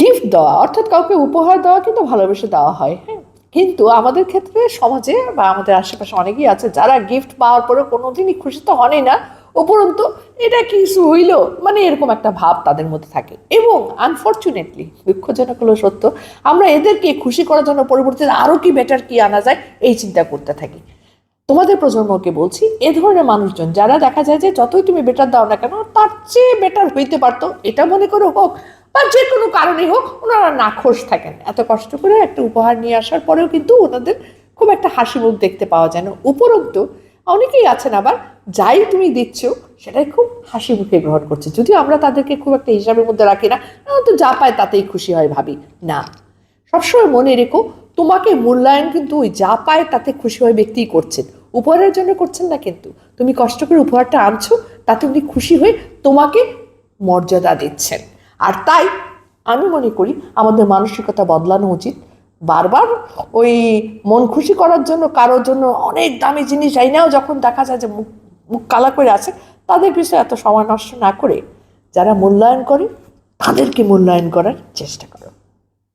Gift দেওয়া, অর্থাৎ কাউকে উপহার দেওয়া কিন্তু ভালোবেসে দেওয়া হয় হ্যাঁ? কিন্তু আমাদের ক্ষেত্রে সমাজে বা আমাদের আশেপাশে অনেকেই আছে যারা গিফট পাওয়ার পরে কোনোদিনই খুশি তো হনই না। উপরন্তু এটা কিছু হইল মানে এরকম একটা ভাব তাদের মধ্যে থাকে। এবং আনফর্চুনেটলি দুঃখজনক হলো সত্য, আমরা এদেরকে খুশি করার জন্য পরবর্তীতে আরও কি বেটার কি আনা যায়, এই চিন্তা করতে থাকি। তোমাদের প্রজন্মকে বলছি, এ ধরনের মানুষজন যারা দেখা যায় যে যতই তুমি বেটার দাও না কেন, তার চেয়ে বেটার হইতে পারতো, এটা মনে করো হোক বা যে কোনো কারণে হোক, ওনারা নাখোশ থাকেন। এত কষ্ট করে একটা উপহার নিয়ে আসার পরেও কিন্তু ওনাদের খুব একটা হাসি মুখ দেখতে পাওয়া যায় না। উপরন্তু অনেকেই আছেন আবার, যাই তুমি দিচ্ছ, সেটাই খুব হাসি মুখে গ্রহণ করছে। যদিও আমরা তাদেরকে খুব একটা হিসাবের মধ্যে রাখি না তো যা পায় তাতেই খুশি হয় ভাবি। না। সবসময় মনে রেখো, তোমাকে মূল্যায়ন কিন্তু ওই যা পায় তাতে খুশি হয় ব্যক্তিই করছেন। উপহারের জন্য করছেন না কিন্তু। তুমি কষ্ট করে উপহারটা আনছো, তাতে উনি খুশি হয়ে তোমাকে মর্যাদা দিচ্ছেন। আর তাই আমি মনে করি আমাদের মানসিকতা বদলানো উচিত। বারবার ওই মন খুশি করার জন্য, কারোর জন্য অনেক দামি জিনিস এই নাও যখন দেখা যায় যে মুখ মুখ কালা করে আছে, তাদের বিষয়ে এত সময় নষ্ট না করে যারা মূল্যায়ন করে, তাদেরকে মূল্যায়ন করার চেষ্টা করো।